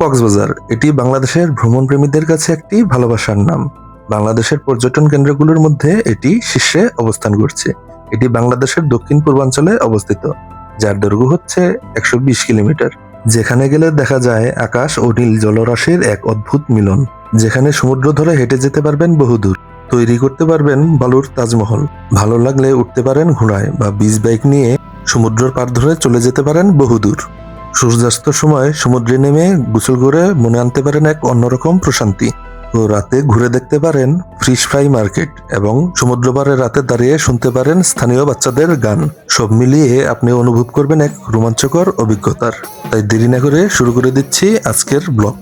কক্সবাজার, এটি বাংলাদেশের ভ্রমণ প্রেমীদের কাছে একটি ভালোবাসার নাম। বাংলাদেশের পর্যটন কেন্দ্রগুলোর মধ্যে এটি শীর্ষে অবস্থান করছে। এটি বাংলাদেশের দক্ষিণ পূর্বাঞ্চলে অবস্থিত, যার দৈর্ঘ্য হচ্ছে একশো বিশ কিলোমিটার। যেখানে গেলে দেখা যায় আকাশ ও নীল জলরাশির এক অদ্ভুত মিলন, যেখানে সমুদ্র ধরে হেঁটে যেতে পারবেন বহুদূর। তৈরি করতে পারবেন বালুর তাজমহল। ভালো লাগলে উঠতে পারেন ঘোড়ায় বা বিচ বাইক নিয়ে সমুদ্রের পার ধরে চলে যেতে পারেন বহুদূর। সূর্যাস্তের সময় সমুদ্রে নেমে গোসল করে মনে আনতে পারেন এক অন্যরকম প্রশান্তি। ও রাতে ঘুরে দেখতে পারেন ফিশ ফ্রাই মার্কেট এবং সমুদ্র পাড়ে রাতে দাঁড়িয়ে শুনতে পারেন স্থানীয় বাচ্চাদের গান। সব মিলিয়ে আপনি অনুভব করবেন এক রোমাঞ্চকর অভিজ্ঞতার। তাই দেরি না করে শুরু করে দিচ্ছি আজকের blog.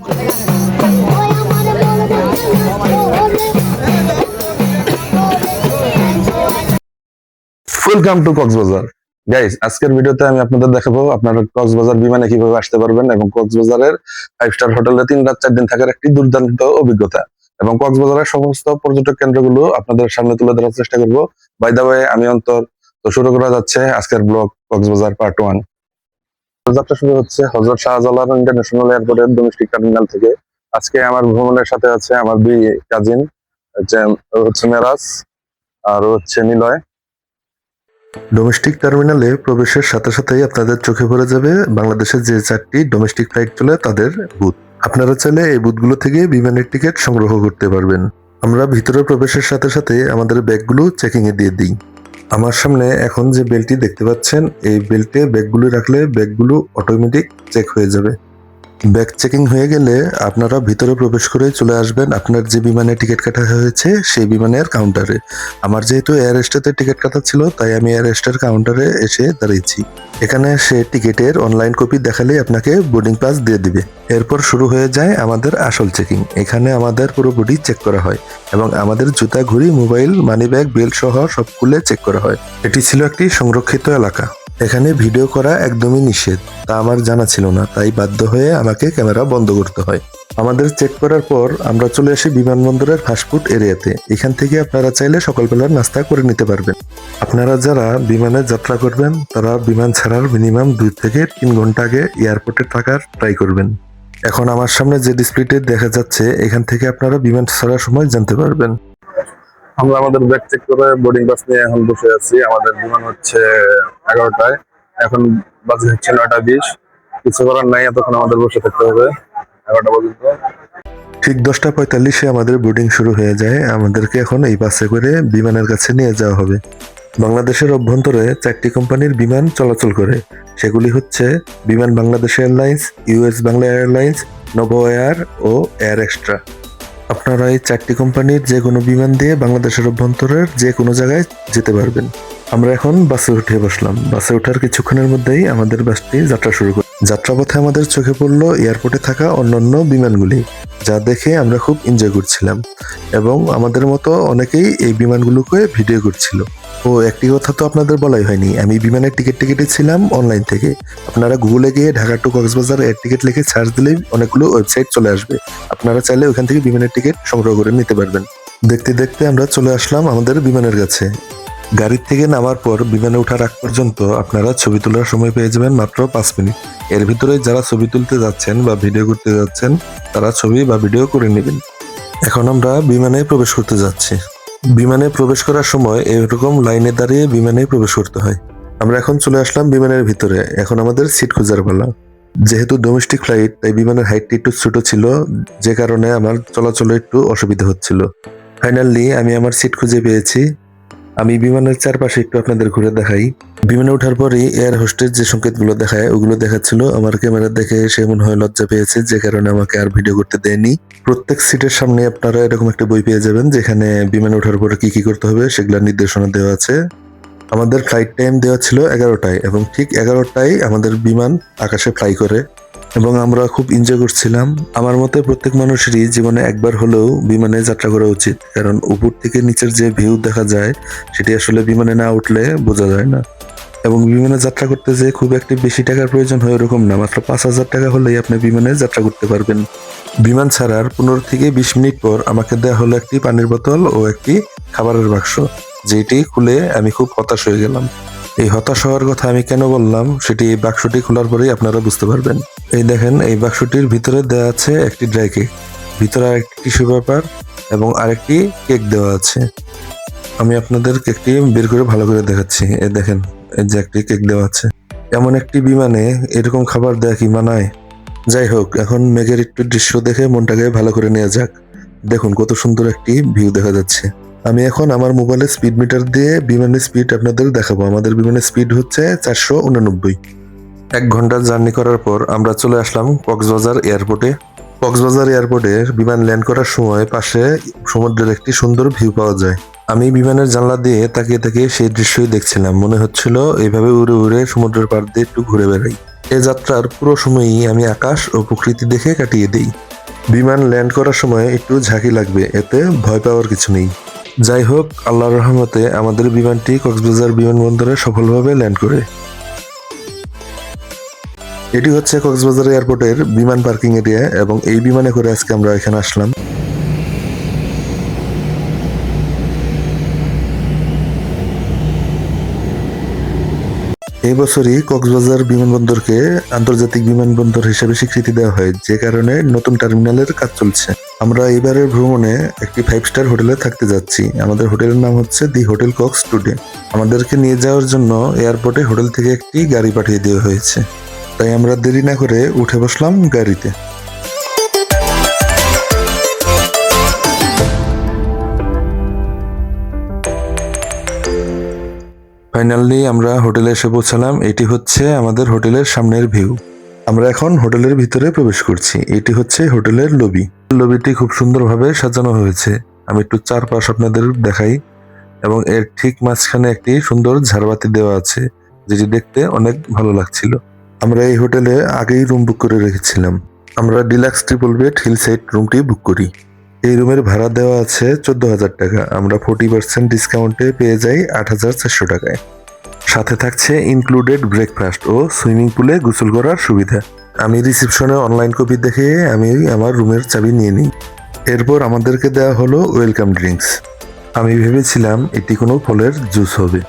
Welcome to Cox's Bazar guys আজকের ভিডিওতে আমি আপনাদের দেখাবো আপনারা কক্সবাজার বিমানে কীভাবে আসতে পারবেন এবং কক্সবাজারের ফাইভ স্টার হোটেলে তিন রাত চার দিন থাকার একটি দুর্দান্ত অভিজ্ঞতা। এবং কক্সবাজারের সমস্ত পর্যটক কেন্দ্রগুলো আপনাদের সামনে তুলে ধরার চেষ্টা করব। বাই দা আমি অন্তর, তো শুরু করা যাচ্ছে আজকের ব্লগ কক্সবাজার পার্ট ওয়ান যাত্রা শুরু হচ্ছে হজরত শাহজালাল ইন্টারন্যাশনাল এয়ারপোর্টের ডোমেস্টিক টার্মিনাল থেকে। আজকে আমার ভ্রমণের সাথে আছে আমার দুই কাজিন হচ্ছে মেরাজ আর হচ্ছে নিলয়। ডোমেস্টিক টার্মিনালে প্রবেশের সাথে সাথেই আপনাদের চোখে পড়ে যাবে বাংলাদেশের যে চারটি ডোমেস্টিক ফ্লাইট চলে তাদের বুথ। আপনারা চাইলে এই বুথগুলো থেকে বিমানের টিকিট সংগ্রহ করতে পারবেন। আমরা ভিতরে প্রবেশের সাথে সাথে আমাদের ব্যাগগুলো চেকিং এ দিয়ে দিই। আমার সামনে এখন যে বেলটি দেখতে পাচ্ছেন, এই বেল্টে ব্যাগগুলো রাখলে ব্যাগগুলো অটোমেটিক চেক হয়ে যাবে। ব্যাগ চেকিং হয়ে গেলে আপনারা ভিতরে প্রবেশ করে চলে আসবেন। আপনার যে বিমানে টিকিট কাটা হয়েছে, সেই বিমানের কাউন্টারে আমার যেহেতু এয়ার এস্টেতে টিকিট কাটা ছিল, তাই আমি এয়ার এস্টের কাউন্টারে এসে দাঁড়িয়েছি। এখানে সে টিকিটের অনলাইন কপি দেখালে আপনাকে বোর্ডিং পাস দিয়ে দিবে। এরপর শুরু হয়ে যায় আমাদের আসল চেকিং এখানে আমাদের পুরো বডি চেক করা হয় এবং আমাদের জুতা, ঘড়ি মোবাইল মানি ব্যাগ বেল্ট সহ সব খুলে চেক করা হয়। এটি ছিল একটি সংরক্ষিত এলাকা। এখানে ভিডিও করা একদমই নিষেধ। তা আমার জানা ছিল না, তাই বাধ্য হয়ে আমাকে ক্যামেরা বন্ধ করতে হয়। আমাদের চেক করার পর আমরা চলে আসি বিমানবন্দরের ফাস্টফুড এরিয়াতে। এখান থেকে আপনারা চাইলে সকালবেলার নাস্তা করে নিতে পারবেন। আপনারা যারা বিমানে যাত্রা করবেন, তারা বিমান ছাড়ার মিনিমাম দুই থেকে তিন ঘণ্টা আগে এয়ারপোর্টে থাকার ট্রাই করবেন। এখন আমার সামনে যে ডিসপ্লেতে দেখা যাচ্ছে, এখান থেকে আপনারা বিমান ছাড়ার সময় জানতে পারবেন। আমরা আমাদের ব্যাগ চেক করে বোর্ডিং বাস নিয়ে এখন বসে আছি। আমাদের বিমান হচ্ছে এগারোটায়। এখন বাজে হচ্ছে নয়টা বিশ। কিছু করার নাই, এতক্ষণ আমাদের বসে থাকতে হবে। এগারোটা পর্যন্ত। ঠিক দশটা পঁয়তাল্লিশে আমাদের বোর্ডিং শুরু হয়ে যায়। আমাদেরকে এখন এই বাসে করে বিমানের কাছে নিয়ে যাওয়া হবে। বাংলাদেশের অভ্যন্তরে চারটি কোম্পানির বিমান চলাচল করে। সেগুলি হচ্ছে Biman Bangladesh Airlines US Bangla Airlines, Novo Air ও এয়ার এক্সট্রা। আপনারা এই চারটি কোম্পানির যে কোনো বিমান দিয়ে বাংলাদেশের অভ্যন্তরের যে কোনো জায়গায় যেতে পারবেন। আমরা এখন বাসে উঠে বসলাম। বাসে ওঠার কিছুক্ষণের মধ্যেই আমাদের বাসটি যাত্রা শুরু করে যাত্রাপথে আমাদের চোখে পড়ল এয়ারপোর্টে থাকা অন্যান্য বিমানগুলি, যা দেখে আমরা খুব এনজয় করছিলাম। এবং আমাদের মতো অনেকেই এই বিমানগুলোকে ভিডিও করছিল। ও, একটি কথা তো আপনাদের বলাই হয়নি। আমি বিমানের টিকিট টিকিটে ছিলাম অনলাইন থেকে। আপনারা গুগলে গিয়ে Dhaka to Cox's Bazar air ticket লিখে সার্চ দিলেই অনেকগুলো ওয়েবসাইট চলে আসবে। আপনারা চাইলে ওখান থেকে বিমানের টিকিট সংগ্রহ করে নিতে পারবেন। দেখতে দেখতে আমরা চলে আসলাম আমাদের বিমানের কাছে। গাড়ির থেকে নামার পর বিমানে ওঠার আগ পর্যন্ত আপনারা ছবি তোলার সময় পেয়ে যাবেন মাত্র পাঁচ মিনিট। এর ভিতরে যারা ছবি তুলতে যাচ্ছেন বা ভিডিও করতে যাচ্ছেন, তারা ছবি বা ভিডিও করে নেবেন। এখন আমরা বিমানে প্রবেশ করতে যাচ্ছি। বিমানে প্রবেশ করার সময় এরকম লাইনে দাঁড়িয়ে বিমানে প্রবেশ করতে হয়। আমরা এখন চলে আসলাম বিমানের ভিতরে। এখন আমাদের সিট খোঁজার পালা। যেহেতু ডোমেস্টিক ফ্লাইট তাই বিমানের হাইটটি একটু ছোট ছিল, যে কারণে আমার চলাচলে একটু অসুবিধা হচ্ছিল। ফাইনালি আমি আমার সিট খুঁজে পেয়েছি। আমি বিমানের চারপাশে একটু আপনাদের ঘুরে দেখাই। বিমানে ওঠার পরেই এয়ার হোস্টেস যে সংকেতগুলো দেখায়, ওগুলো দেখাচ্ছিল। আমার ক্যামেরা দেখে সে মনে হয় লজ্জা পেয়েছে, যে কারণে আমাকে আর ভিডিও করতে দেয়নি। প্রত্যেক সিটের সামনে আপনারা এরকম একটা বই পেয়ে যাবেন, যেখানে বিমানে ওঠার পরে কি কি করতে হবে সেগুলোর নির্দেশনা দেওয়া আছে। আমাদের ফ্লাইট টাইম দেওয়া ছিল এগারোটায় এবং ঠিক এগারোটায় আমাদের বিমান আকাশে ফ্লাই করে। এবং আমরা খুব এনজয় করছিলাম। আমার মতে প্রত্যেক মানুষেরই জীবনে একবার হলেও বিমানে যাত্রা করা উচিত। কারণ উপর থেকে নিচের যে ভিউ দেখা যায়, সেটি আসলে বিমানে না উঠলে বোঝা যায় না। এবং বিমানে যাত্রা করতে যে খুব একটি বেশি টাকার প্রয়োজন হয় এরকম না। মাত্র পাঁচ হাজার টাকা হলেই আপনি বিমানে যাত্রা করতে পারবেন। বিমান ছাড়ার পনেরো থেকে বিশ মিনিট পর আমাকে দেওয়া হলো একটি পানির বোতল ও একটি খাবারের বাক্স, যেটি খুলে আমি খুব হতাশ হয়ে গেলাম। এই হতাশ হওয়ার কথা আমি কেন বললাম, সেটি এই বাক্সটি খোলার পরেই আপনারা বুঝতে পারবেন। এই দেখেন, এই বাক্সটির ভিতরে দেওয়া আছে একটি ড্রাই কেক, ভিতরে আরেকটি টিস্যু পেপার এবং আরেকটি কেক দেওয়া আছে। আমি আপনাদের কেকটি বের করে ভালো করে দেখাচ্ছি। এই দেখেন, এই যে একটি কেক দেওয়া আছে। এমন একটি বিমানে এরকম খাবার দেয়া কি মানায়? যাই হোক, এখন মেঘের একটু দৃশ্য দেখে মনটাকে ভালো করে নেওয়া যাক। দেখুন কত সুন্দর একটি ভিউ দেখা যাচ্ছে। আমি এখন আমার মোবাইলের স্পিড মিটার দিয়ে বিমানের স্পিড আপনাদের দেখাবো। আমাদের বিমানের স্পিড হচ্ছে চারশো উনানব্বই। এক ঘণ্টা জার্নি করার পর আমরা চলে আসলাম কক্সবাজার এয়ারপোর্টে কক্সবাজার এয়ারপোর্টে বিমান ল্যান্ড করার সময় পাশে সমুদ্রের একটি সুন্দর ভিউ পাওয়া যায়। আমি বিমানের জানলা দিয়ে তাকিয়ে তাকিয়ে সেই দৃশ্যই দেখছিলাম। মনে হচ্ছিল এইভাবে উড়ে উড়ে সমুদ্রের পাড় দিয়ে একটু ঘুরে বেড়াই। এ যাত্রার পুরো সময়ই আমি আকাশ ও প্রকৃতি দেখে কাটিয়ে দিই। বিমান ল্যান্ড করার সময় একটু ঝাঁকি লাগবে, এতে ভয় পাওয়ার কিছু নেই। যাই হোক আল্লাহর রহমতে আমাদের বিমানটি কক্সবাজার বিমানবন্দরে সফলভাবে ল্যান্ড করে। এটি হচ্ছে কক্সবাজার এয়ারপোর্টের বিমান পার্কিং এরিয়া এবং এই বিমানে করে আজকে আমরা এখানে আসলাম। এই বছরই কক্সবাজার বিমানবন্দরকে আন্তর্জাতিক বিমানবন্দর হিসেবে স্বীকৃতি দেওয়া হয়, যে কারণে নতুন টার্মিনালের কাজ চলছে। আমরা এবারের ভ্রমণে একটি ফাইভ স্টার হোটেলে থাকতে যাচ্ছি। আমাদের হোটেলের নাম হচ্ছে দি হোটেল কক্স টুডে। আমাদেরকে নিয়ে যাওয়ার জন্য এয়ারপোর্টে হোটেল থেকে একটি গাড়ি পাঠিয়ে দেওয়া হয়েছে। তাই আমরা দেরি না করে উঠে বসলাম গাড়িতে। ফাইনালি আমরা হোটেলে এসে পৌঁছালাম। এটি হচ্ছে আমাদের হোটেলের সামনের ভিউ। আমরা এখন হোটেলের ভিতরে প্রবেশ করছি। এটি হচ্ছে হোটেলের লবি। লবিটি খুব সুন্দরভাবে সাজানো হয়েছে। আমি একটু চারপাশ আপনাদের দেখাই। এবং এর ঠিক মাঝখানে একটি সুন্দর ঝাড়বাতি দেওয়া আছে, যেটি দেখতে অনেক ভালো লাগছিল। আমরা এই হোটেলে আগেই রুম বুক করে রেখেছিলাম। আমরা deluxe triple bed hill side রুমটি বুক করি। এই রুমের ভাড়া দেওয়া আছে চোদ্দ হাজার টাকা। আমরা ফোর্টি পার্সেন্ট ডিসকাউন্টে পেয়ে যাই আট হাজার চারশো টাকায়। সাথে থাকছে ইনক্লুডেড ব্রেকফাস্ট ও সুইমিং পুলে গোসল করার সুবিধা। আমি রিসিপশনে অনলাইন কপি দেখে আমি আমার রুমের চাবি নিয়ে নিই। এরপর আমাদেরকে দেওয়া হলো ওয়েলকাম ড্রিঙ্কস আমি ভেবেছিলাম এটি কোনো ফলের জুস হবে।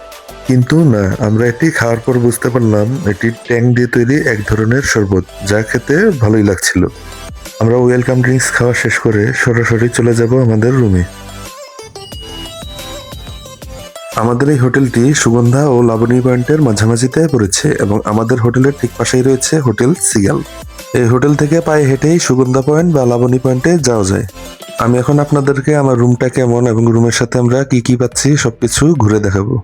কিন্তু না, আমরা এটি খাওয়ার পর বুঝতে পারলাম এটি ট্যাং দিয়ে তৈরি এক ধরনের শরবত, যা খেতে ভালোই লাগছিল। আমরা ওয়েলকাম ড্রিঙ্কস খাওয়া শেষ করে সরাসরি চলে যাব আমাদের রুমে আমাদের এই হোটেলটি সুগন্ধা ও লাবণী পয়েন্টের মাঝামাঝিতে পড়েছে এবং আমাদের হোটেলের ঠিক পাশেই রয়েছে হোটেল সিগাল এই হোটেল থেকে পায়ে হেঁটেই সুগন্ধা পয়েন্ট বা লাবণী পয়েন্টে যাওয়া যায়। আমি এখন আপনাদেরকে আমার রুমটা কেমন এবং রুমের সাথে আমরা কি কি পাচ্ছি সবকিছু ঘুরে দেখাবো।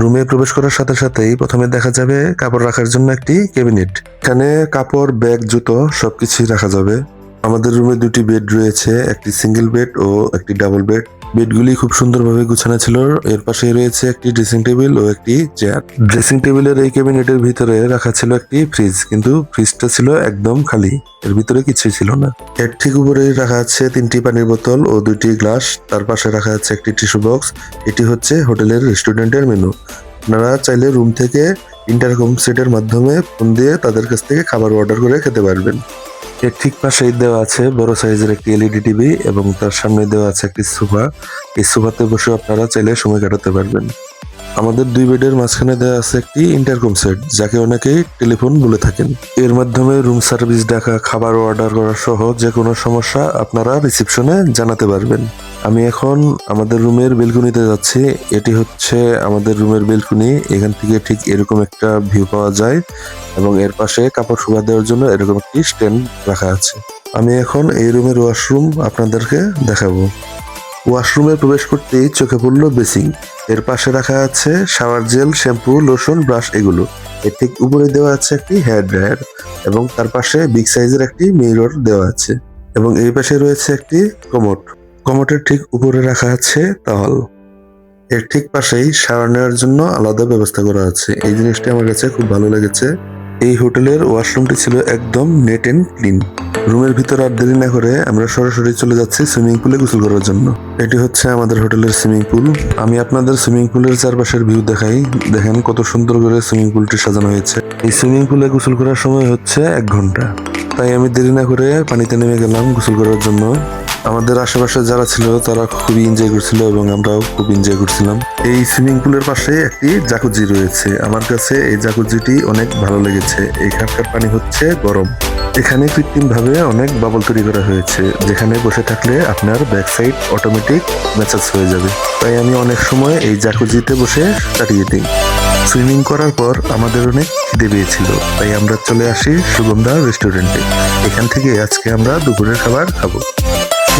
রুমে প্রবেশ করার সাথে সাথেই প্রথমে দেখা যাবে কাপড় রাখার জন্য একটি ক্যাবিনেট। এখানে কাপড়, ব্যাগ, জুতো সবকিছুই রাখা যাবে। আমাদের রুমে দুটি বেড রয়েছে, একটি সিঙ্গেল বেড ও একটি ডাবল বেড বেডগুলি খুব সুন্দরভাবে গুছানো ছিল। এর পাশে রয়েছে একটি ড্রেসিং টেবিল ও একটি চেয়ার ড্রেসিং টেবিলের এই ক্যাবিনেটের ভিতরে রাখা ছিল একটি ফ্রিজ কিন্তু ফ্রিজটা ছিল একদম খালি। এর ভিতরে কিছুই ছিল না। এর ঠিক উপরে রাখা আছে তিনটি পানির বোতল ও দুইটি গ্লাস তার পাশে রাখা আছে একটি টিস্যু বক্স এটি হচ্ছে হোটেলের রেস্টুরেন্টের মেনু আপনারা চাইলে রুম থেকে ইন্টারকম সেটের মাধ্যমে ফোন দিয়ে তাদের কাছ থেকে খাবার অর্ডার করে খেতে পারবেন। এর ঠিক পাশেই দেওয়া আছে বড় সাইজের একটি এলইডি টিভি এবং তার সামনে দেওয়া আছে একটি সোফা। এই সোফাতে বসে আপনারা চাইলে সময় কাটাতে পারবেন। আমাদের দুই বেডের মাঝখানে দেওয়া আছে একটি ইন্টারকম সেট যাকে অনেকেই টেলিফোন বলে থাকেন। এর মাধ্যমে রুম সার্ভিস ডাকা, খাবার অর্ডার করা সহ যে কোনো সমস্যা আপনারা রিসিপশনে জানাতে পারবেন। আমি এখন আমাদের রুমের বেলকুনিতে যাচ্ছি। এটি হচ্ছে আমাদের রুমের বেলকুনি। এখান থেকে ঠিক এরকম একটা ভিউ পাওয়া যায় এবং এর পাশে কাপড় শুকা দেওয়ার জন্য এরকম একটি স্ট্যান্ড রাখা আছে। আমি এখন এই রুমের ওয়াশরুম আপনাদেরকে দেখাবো। ওয়াশরুমে প্রবেশ করতেই চোখে পড়ল বেসিং এর পাশে রাখা আছে shower gel, shampoo, lotion, brush এগুলো। এর ঠিক উপরে দেওয়া আছে একটি হেয়ার ড্রায়ার এবং তার পাশে বিগ সাইজের একটি মিরর দেওয়া আছে এবং এই পাশে রয়েছে একটি কমোট কমোটের ঠিক উপরে রাখা আছে তাওয়াল এর ঠিক পাশেই শাওয়ার নেওয়ার জন্য আলাদা ব্যবস্থা করা আছে। এই জিনিসটি আমার কাছে খুব ভালো লেগেছে। এই হোটেলের ওয়াশরুমটি ছিল একদম নেট এন্ড ক্লিন। রুমের ভিতর আর দেরি না করে আমরা সরাসরি চলে যাচ্ছি সুইমিং পুলে গোসল করার জন্য। এটি হচ্ছে আমাদের হোটেলের সুইমিং পুল। আমি আপনাদের সুইমিং পুলের চারপাশের ভিউ দেখাই। দেখেন কত সুন্দর করে সুইমিং পুলটি সাজানো হয়েছে। এই সুইমিং পুলে গোসল করার সময় হচ্ছে এক ঘণ্টা। তাই আমি দেরি না করে পানিতে নেমে গেলাম গোসল করার জন্য। আমাদের আশেপাশে যারা ছিল, তারা খুবই এনজয় করছিল এবং আমরাও খুব এনজয় করছিলাম। এই সুইমিং পুলের পাশে একটি জাকুজি রয়েছে। আমার কাছে এই জাকুজিটি অনেক ভালো লেগেছে। এখানকার পানি হচ্ছে গরম। এখানে কৃত্রিম ভাবে অনেক বাবল তৈরি করা হয়েছে। যেখানে বসে থাকলে আপনার ব্যাক সাইড অটোমেটিক ম্যাচেস হয়ে যাবে। তাই আমি অনেক সময় এই জাকুজিতে বসে কাটিয়ে দিই। সুইমিং করার পর আমাদের অনেক খিদে পেয়েছিল। তাই আমরা চলে আসি সুগন্ধা রেস্টুরেন্টে এখান থেকে আজকে আমরা দুপুরের খাবার খাব।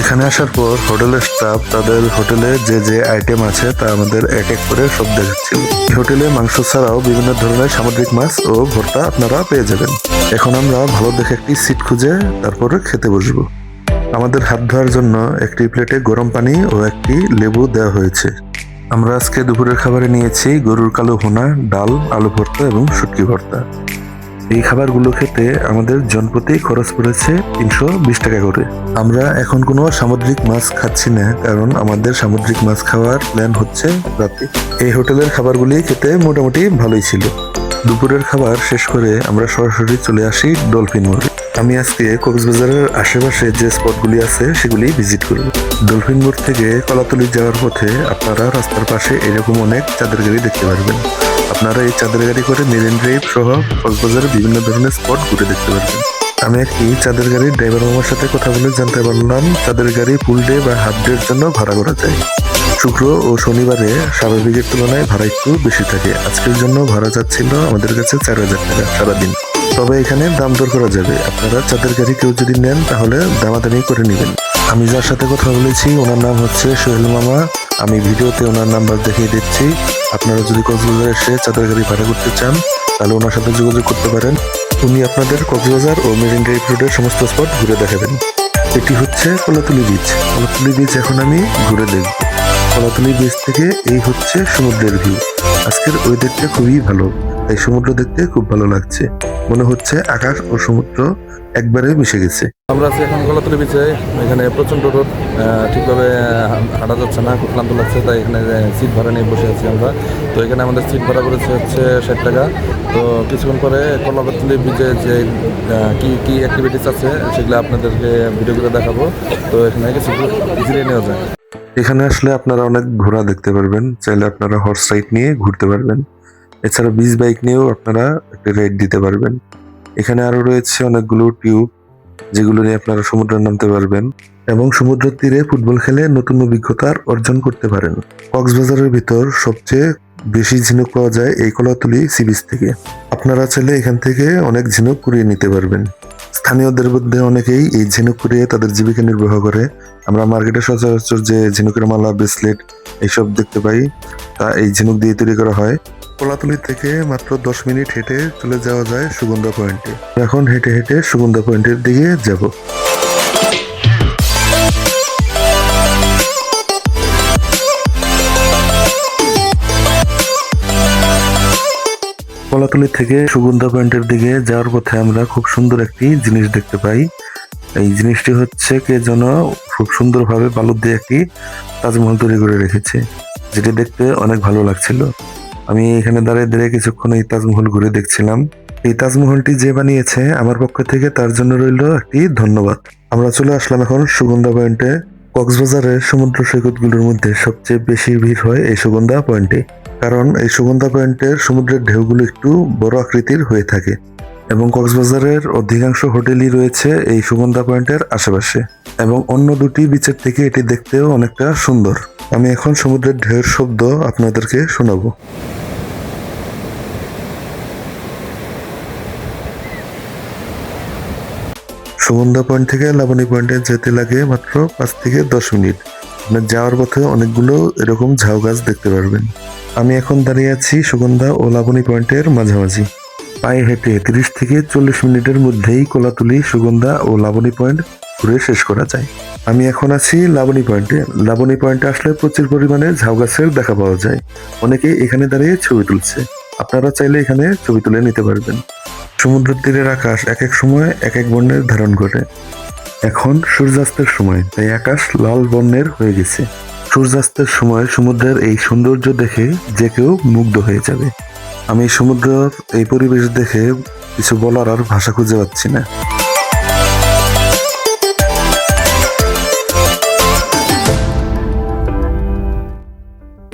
এখানে আসার পর হোটেলের স্টাফ তাদের হোটেলে যে যে আইটেম আছে তা আমাদের এক এক করে সব দেখাচ্ছিল হোটেলে মাংস ছাড়াও বিভিন্ন ধরনের সামুদ্রিক মাছ ও ভর্তা আপনারা পেয়ে যাবেন। এখন আমরা ভালো দেখে একটি সিট খুঁজে তারপরে খেতে বসবো। আমাদের হাত ধোয়ার জন্য একটি প্লেটে গরম পানি ও একটি লেবু দেওয়া হয়েছে। আমরা আজকে দুপুরের খাবারে নিয়েছি গরুর কালো ভুনা, ডাল, আলু ভর্তা এবং শুটকি ভর্তা। এই খাবারগুলো খেতে আমাদের জনপ্রতি খরচ পড়েছে তিনশো বিশ টাকা করে। আমরা এখন কোনো সামুদ্রিক মাছ খাচ্ছি না, কারণ আমাদের সামুদ্রিক মাছ খাওয়ার প্ল্যান হচ্ছে রাতে। এই হোটেলের খাবারগুলি খেতে মোটামুটি ভালোই ছিল। দুপুরের খাবার শেষ করে আমরা সরাসরি চলে আসি ডলফিন মোড়ে। আমি আজকে কক্সবাজারের আশেপাশে যে স্পটগুলি আছে সেগুলি ভিজিট করব। ডলফিন মোড় থেকে কলাতলি যাওয়ার পথে আপনারা রাস্তার পাশে এরকম অনেক চাঁদের গাড়ি দেখতে পারবেন। আপনারা এই চাঁদের গাড়ি করে মেরিন ড্রাইভ সহ কক্সবাজারের বিভিন্ন ধরনের স্পট ঘুরে দেখতে পারবেন। আমি একটি চাঁদের গাড়ির ড্রাইভার মামার সাথে কথা বলে জানতে পারলাম, চাঁদের গাড়ি ফুল ডে বা হাফ ডে এর জন্য ভাড়া করা যায়। শুক্র ও শনিবারে স্বাভাবিকের তুলনায় ভাড়া একটু বেশি থাকে। আজকের জন্য ভাড়া যাচ্ছিল আমাদের কাছে চার হাজার টাকা সারাদিন। তবে এখানে দাম দর করা যাবে। আপনারা চাঁদের গাড়ি কেউ যদি নেন, তাহলে দামাদামি করে নেবেন। আমি যার সাথে কথা বলেছি, ওনার নাম হচ্ছে সোহেল মামা। আমি ভিডিওতে ওনার নাম্বার দেখিয়ে দিচ্ছি। আপনারা যদি কক্সবাজার এসে চাঁদের গাড়ি ভাড়া করতে চান, তাহলে ওনার সাথে যোগাযোগ করতে পারেন। উনি আপনাদের কক্সবাজার ও মেরিন ড্রাইভ রোডের সমস্ত স্পট ঘুরে দেখাবেন। এটি হচ্ছে কলাতুলি বিচ কলাতুলি বিচ এখন আমি ঘুরে দেখব। কলাতুলি বিচ থেকে এই হচ্ছে সমুদ্রের ভিউ আজকের ওয়েদারটা খুবই ভালো, তাই সমুদ্র দেখতে খুব ভালো লাগছে। মনে হচ্ছে আকাশ ও সমুদ্র একবারে মিশে গেছে। আমরা আছি এখন গলাতলি বিচে এখানে প্রচণ্ড রোদ ঠিকভাবে হাঁটা যাচ্ছে না খুব ক্লান্ত লাগছে তাই এখানে সিট ভাড়া নিয়ে বসে আছি আমরা। তো এখানে আমাদের সিট ভাড়া করেছে হচ্ছে ষাট টাকা। তো কিছুক্ষণ পরে কলাতলি বিচে যে কি কি অ্যাক্টিভিটিস আছে সেগুলো আপনাদেরকে ভিডিও করে দেখাবো। তো এখানে কিছু ইজিলি নেওয়া যায় এখানে আসলে আপনারা অনেক ঘোড়া দেখতে পারবেন। চাইলে আপনারা হর্স রাইড নিয়ে ঘুরতে পারবেন। এছাড়া বিচ বাইক নিয়েও আপনারা একটা রাইড দিতে পারবেন। এখানে আরও রয়েছে অনেকগুলো টিউব, যেগুলো নিয়ে আপনারা সমুদ্রে নামতে পারবেন এবং সমুদ্র তীরে ফুটবল খেলে নতুন অভিজ্ঞতার অর্জন করতে পারেন। কক্সবাজারের ভিতর সবচেয়ে বেশি ঝিনুক পাওয়া যায় এই কলাতলি সি বিচ থেকে। আপনারা চাইলে এখান থেকে অনেক ঝিনুক কুড়িয়ে নিতে পারবেন। স্থানীয়দের মধ্যে অনেকেই এই ঝিনুক কুড়িয়ে তাদের জীবিকা নির্বাহ করে। আমরা মার্কেটে সচরাচর যে ঝিনুকের মালা, ব্রেসলেট এইসব দেখতে পাই, তা এই ঝিনুক দিয়ে তৈরি করা হয়। কলাতলি থেকে মাত্র দশ মিনিট হেঁটে চলে যাওয়া যায় সুগন্ধা পয়েন্টে। এখন হেঁটে হেঁটে সুগন্ধা পয়েন্টের দিকে যাব। কলাতলি থেকে সুগন্ধা পয়েন্টের দিকে যাওয়ার পথে আমরা খুব সুন্দর একটি জিনিস দেখতে পাই। এই জিনিসটি হচ্ছে কে যেন খুব সুন্দরভাবে বালুর দিয়ে একটি তাজমহল তৈরি করে রেখেছে, যেটি দেখতে অনেক ভালো লাগছিল। আমি এখানে দাঁড়িয়ে দাঁড়িয়ে কিছুক্ষণ এই তাজমহল ঘুরে দেখছিলাম। এই তাজমহলটি যে বানিয়েছে, আমার পক্ষ থেকে তার জন্য রইল একটি ধন্যবাদ। আমরা চলে আসলাম এখন সুগন্ধা পয়েন্টে। কক্সবাজারের সমুদ্র সৈকতগুলোর মধ্যে সবচেয়ে বেশি ভিড় হয় এই সুগন্ধা পয়েন্টে, কারণ এই সুগন্ধা পয়েন্টের সমুদ্রের ঢেউগুলো একটু বড় আকৃতির হয়ে থাকে এবং কক্সবাজারের অধিকাংশ হোটেলই রয়েছে এই সুগন্ধা পয়েন্টের আশেপাশে এবং অন্য দুটি বিচের থেকে এটি দেখতেও অনেকটা সুন্দর। আমি এখন সমুদ্রের ঢেউয়ের শব্দ আপনাদেরকে শোনাবো। সুগন্ধা পয়েন্ট থেকে লাবণী পয়েন্টে যেতে লাগে মাত্র পাঁচ থেকে দশ মিনিট। আপনার যাওয়ার পথে অনেকগুলো এরকম ঝাউ গাছ দেখতে পারবেন। আমি এখন দাঁড়িয়ে আছি সুগন্ধা ও লাবণী পয়েন্টের মাঝামাঝি। পায়ে হেঁটে তিরিশ থেকে চল্লিশ মিনিটের মধ্যেই কোলাতুলি, সুগন্ধা ও লাবণী পয়েন্ট ঘুরে শেষ করা যায়। আমি এখন আছি লাবণী পয়েন্টে লাবণী পয়েন্টে আসলে প্রচুর পরিমাণে ঝাউ গাছের দেখা পাওয়া যায়। অনেকে এখানে দাঁড়িয়ে ছবি তুলছে। আপনারা চাইলে এখানে ছবি তুলে নিতে পারবেন। সমুদ্র তীরের আকাশ এক এক সময় এক এক বর্ণের ধারণ করে এখন সূর্যাস্তের সময়, তাই আকাশ লাল বর্ণের হয়ে গেছে। সূর্যাস্তের সময় সমুদ্রের এই সৌন্দর্য দেখে যে কেউ মুগ্ধ হয়ে যাবে। আমি সমুদ্রের এই পরিবেশ দেখে কিছু বলার আর ভাষা খুঁজে পাচ্ছি না।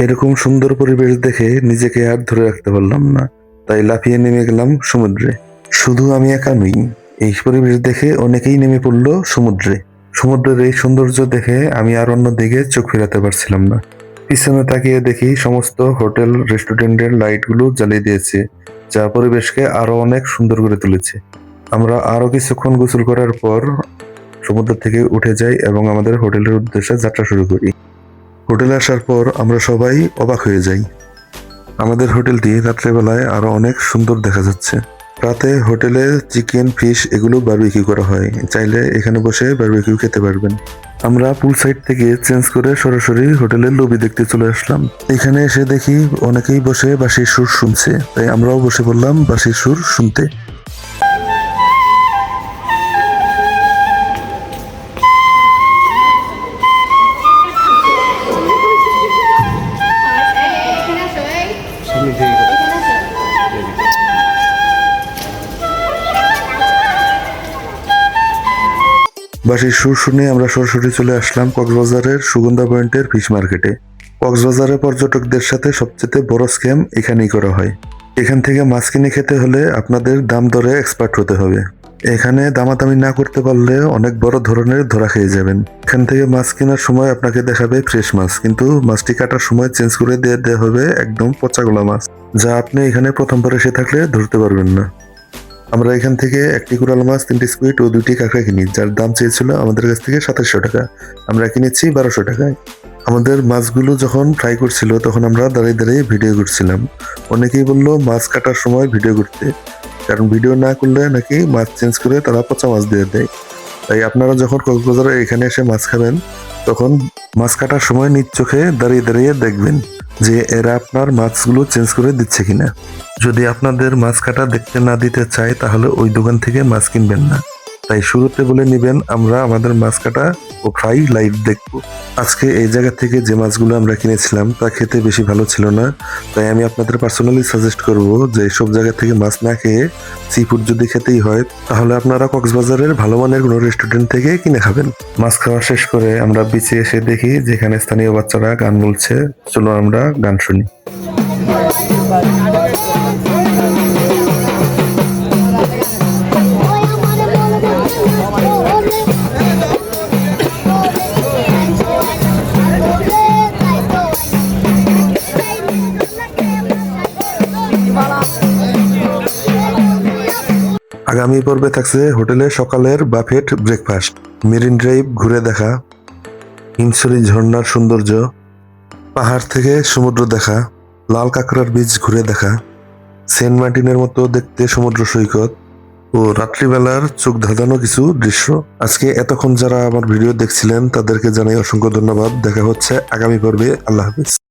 এরকম সুন্দর পরিবেশ দেখে নিজেকে আর ধরে রাখতে পারলাম না। তাই লাফিয়ে নেমে গেলাম সমুদ্রে। শুধু আমি একা নই, এই পরিবেশ দেখে অনেকেই নেমে পড়ল সমুদ্রে। সমুদ্রের এই সৌন্দর্য দেখে আমি আর অন্য দিকে চোখ ফেরাতে পারছিলাম না। পিছনে তাকিয়ে দেখি সমস্ত হোটেল, রেস্টুরেন্টের লাইটগুলো জ্বালিয়ে দিয়েছে, যা পরিবেশকে আরও অনেক সুন্দর করে তুলেছে। আমরা আরও কিছুক্ষণ গোসল করার পর সমুদ্র থেকে উঠে যাই এবং আমাদের হোটেলের উদ্দেশ্যে যাত্রা শুরু করি। হোটেলে আসার পর আমরা সবাই অবাক হয়ে যাই। আমাদের হোটেলটি রাত্রেবেলায় আরও অনেক সুন্দর দেখা যাচ্ছে। রাতে হোটেলে চিকেন, ফিশ এগুলো বারবিকিউ করা হয়। চাইলে এখানে বসে বারবিকিউ খেতে পারবেন। আমরা পুল সাইড থেকে চেঞ্জ করে সরাসরি হোটেলের লবি দেখতে চলে আসলাম। এখানে এসে দেখি অনেকেই বসে বাসির সুর শুনছে। তাই আমরাও বসে পড়লাম বাসির সুর শুনতে। বাঁশির সুর শুনে আমরা সরাসরি চলে আসলাম কক্সবাজারের সুগন্ধা পয়েন্টের ফিশ মার্কেটে। কক্সবাজারে পর্যটকদের সাথে সবচেয়ে বড় স্ক্যাম এখানেই করা হয়। এখান থেকে মাছ কিনে খেতে হলে আপনাদের দাম দরে এক্সপার্ট হতে হবে। এখানে দামাদামি না করতে পারলে অনেক বড় ধরনের ধরা খেয়ে যাবেন। এখান থেকে মাছ কেনার সময় আপনাকে দেখাবে ফ্রেশ মাছ, কিন্তু মাছটি কাটার সময় চেঞ্জ করে দিয়ে দেওয়া হবে একদম পচাগোলা মাছ, যা আপনি এখানে প্রথমবার এসে থাকলে ধরতে পারবেন না। আমরা এখান থেকে একটি কুড়াল মাছ, তিনটি স্কুইড ও দুটি কাঁকড়া কিনি, যার দাম চেয়েছিল আমাদের কাছ থেকে সাতাশশো টাকা। আমরা কিনেছি বারোশো টাকায়। আমাদের মাছগুলো যখন ফ্রাই করছিল, তখন আমরা দাঁড়িয়ে দাঁড়িয়ে ভিডিও করছিলাম। অনেকেই বলল, মাছ কাটার সময় ভিডিও করতে। কারণ ভিডিও না করলে নাকি মাছ চেঞ্জ করে তারা পচা মাছ দিয়ে দেয়। তাই আপনারা যখন কক্সবাজারে এখানে এসে মাছ খাবেন, তখন মাছ কাটার সময় নিজ চোখে দাঁড়িয়ে দাঁড়িয়ে দেখবেন। যে এরা আপনার মাছগুলো চেঞ্জ করে দিচ্ছে কিনা। যদি আপনাদের মাছ কাটা দেখতে না দিতে চায়, তাহলে ওই দোকান থেকে মাছ কিনবেন না। তাই শুরুতে বলে নেবেন, আমরা আমাদের মাছ কাটা ও ফ্রাই লাইভ দেখব। আজকে এই জায়গা থেকে যে মাছগুলো আমরা কিনেছিলাম, তা খেতে বেশি ভালো ছিল না। তাই আমি আপনাদের পার্সোনালি সাজেস্ট করব যে সব জায়গা থেকে মাছ না খেয়ে সি ফুড যদি খেতেই হয়, তাহলে আপনারা কক্সবাজারের ভালো মানের কোনো রেস্টুরেন্ট থেকে কিনে খাবেন। মাছ খাওয়া শেষ করে আমরা বিচে এসে দেখি যেখানে স্থানীয় বাচ্চারা গান বলছে। চলো আমরা গান শুনি। আগামী পর্বে থাকছে হোটেলে সকালের বাফেট ব্রেকফাস্ট, মেরিন ড্রাইভ ঘুরে দেখা হিমসরি ঝর্ণার সৌন্দর্য, পাহাড় থেকে সমুদ্র দেখা, লাল কাঁকড়ার বীজ ঘুরে দেখা, সেন্ট মার্টিনের মতো দেখতে সমুদ্র সৈকত ও রাত্রিবেলার চোখ ধাঁধানো কিছু দৃশ্য। আজকে এতক্ষণ যারা আমার ভিডিও দেখছিলেন, তাদেরকে জানাই অসংখ্য ধন্যবাদ। দেখা হচ্ছে আগামী পর্বে। আল্লাহ হাফিজ।